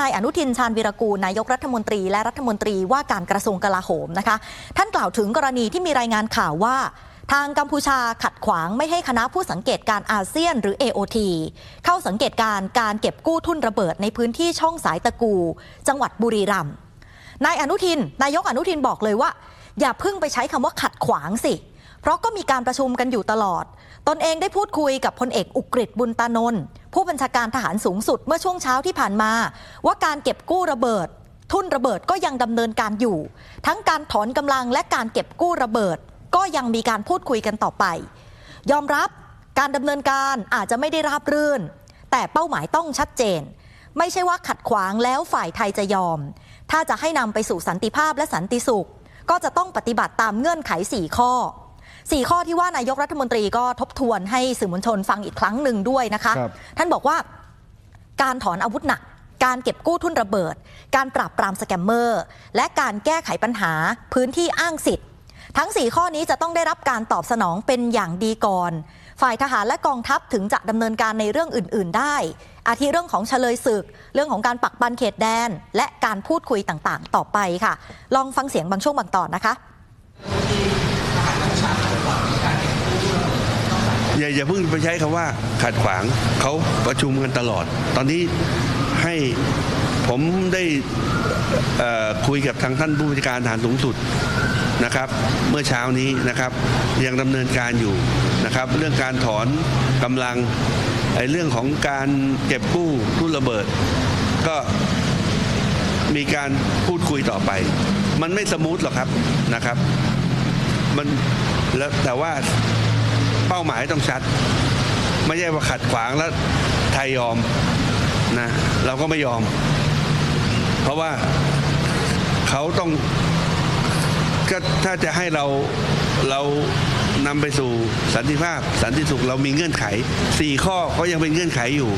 นายอนุทินชาญวีรกูลนายกรัฐมนตรี และรัฐมนตรีว่าการกระทรวงกลาโหมนะคะ ท่านกล่าวถึงกรณีที่มีรายงานข่าวว่า ทางกัมพูชาขัดขวางไม่ให้คณะผู้สังเกตการอาเซียนหรือ AOT เข้าสังเกตการการเก็บกู้ทุนระเบิดในพื้นที่ช่องสายตะกู จังหวัดบุรีรัมย์นายอนุทิน นายกอนุทินบอกเลยว่า อย่าเพิ่งไปใช้คำว่าขัดขวางสิเพราะก็มีการประชุมกันอยู่ตลอด ตนเองได้พูดคุยกับพลเอกอุกฤษบุญตานนท์ผู้บัญชาการทหารสูงสุดเมื่อช่วงเช้าที่ผ่านมา ว่าการเก็บกู้ระเบิด ทุนระเบิดก็ยังดำเนินการอยู่ ทั้งการถอนกำลังและการเก็บกู้ระเบิด ก็ยังมีการพูดคุยกันต่อไป ยอมรับการดำเนินการอาจจะไม่ได้ราบรื่น แต่เป้าหมายต้องชัดเจน ไม่ใช่ว่าขัดขวางแล้วฝ่ายไทยจะยอม ถ้าจะให้นำไปสู่สันติภาพและสันติสุข ก็จะต้องปฏิบัติตามเงื่อนไข 4 ข้อ 4 ข้อที่ว่านายกรัฐมนตรีก็ทบทวนให้สื่อมวลชนฟังอีกครั้งหนึ่งด้วยนะคะครับท่านบอกว่าการถอนอาวุธหนัก การเก็บกู้ทุนระเบิด การปราบปรามสแกมเมอร์ และการแก้ไขปัญหาพื้นที่อ้างสิทธิ์ ทั้ง 4 ข้อนี้จะต้องได้รับการตอบสนองเป็นอย่างดีก่อน ฝ่ายทหารและกองทัพถึงจะดำเนินการในเรื่องอื่น ๆ ได้ อาทิเรื่องของเฉลยศึก เรื่องของการปักบันเขตแดน และการพูดคุยต่าง ๆ ต่อไปค่ะ ลองฟังเสียงบางช่วงบางตอนนะคะ อย่าอย่าเพิ่งไปใช้คำว่าขัดขวางเขาประชุมกันตลอด ตอนนี้ให้ผมได้คุยกับทางท่านผู้บัญชาการทหารสูงสุดนะครับ เมื่อเช้านี้นะครับยังดำเนินการอยู่นะครับ เรื่องการถอนกำลังไอ้เรื่องของการเก็บกู้ทุนระเบิด ก็มีการพูดคุยต่อไป มันไม่สมูทหรอกครับนะครับ มันแล้วแต่ว่า เป้าหมายต้องชัด ไม่ใช่ว่าขัดขวางแล้วไทยยอมนะเราก็ไม่ยอม เพราะว่าเขาต้องก็ถ้าจะให้เราเรานำไปสู่สันติภาพ สันติสุขเรามีเงื่อนไขสี่ข้อเขายังเป็นเงื่อนไขอยู่